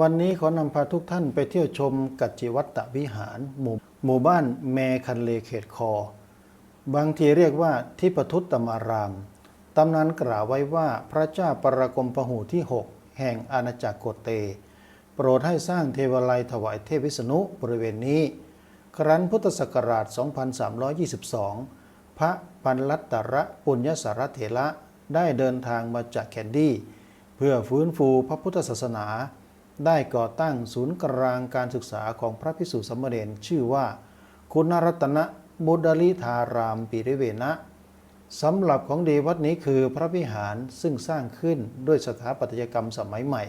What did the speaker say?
วันนี้ขอนำพาทุกท่านไปเที่ยวชมกัจจิวัตตวิหาร หมู่หมู่บ้านแมคันเลเขตคอ บางทีเรียกว่าทิปทุตตมาราม ตำนานกล่าวไว้ว่าพระเจ้าปรกรมพหูที่ 6 แห่งอาณาจักรโกเต โปรดให้สร้างเทวาลัยถวายเทพวิษณุบริเวณนี้ ครั้นพุทธศักราช 2322 พระปันลัตตระปุญญสารเถระได้เดินทางมาจากแคนดี้ เพื่อฟื้นฟูพระพุทธศาสนา ได้ก่อตั้งศูนย์กลางการศึกษาของพระพิสุสมเด็จชื่อว่า คุณรัตนบุดลิธารามปิริเวนะสำหรับของดีวัดนี้คือพระวิหารซึ่งสร้างขึ้นด้วยสถาปัตยกรรมสมัยใหม่